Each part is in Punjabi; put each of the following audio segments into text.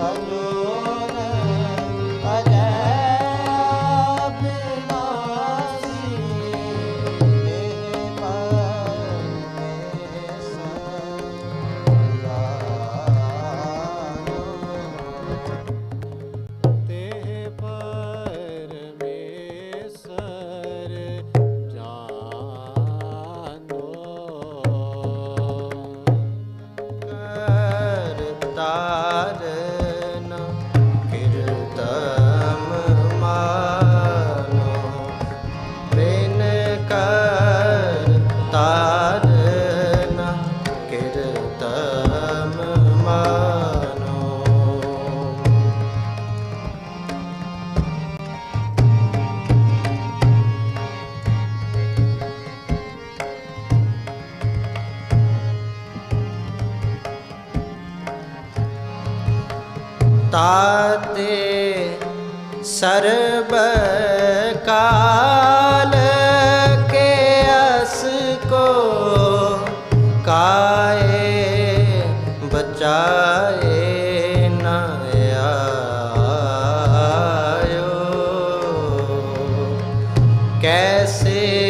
Amin. ਤਾਤੇ ਸਰਬ ਕਾਲ ਕੇ ਅਸ ਕੋ ਕਾਏ ਬਚਾਏ ਕੈਸੇ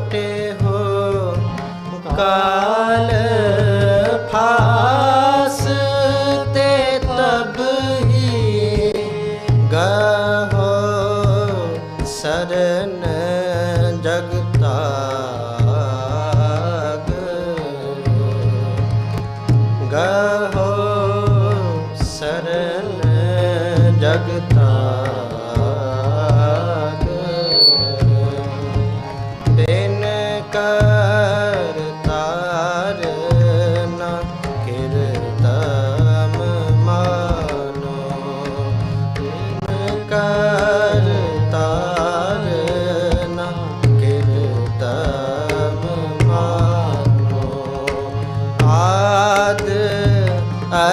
ਛੋਟੇ ਹੋ ਕਾਲ ਫਾਸ ਤੇ ਤਬ ਹੀ ਗਹੋ ਸਰਨ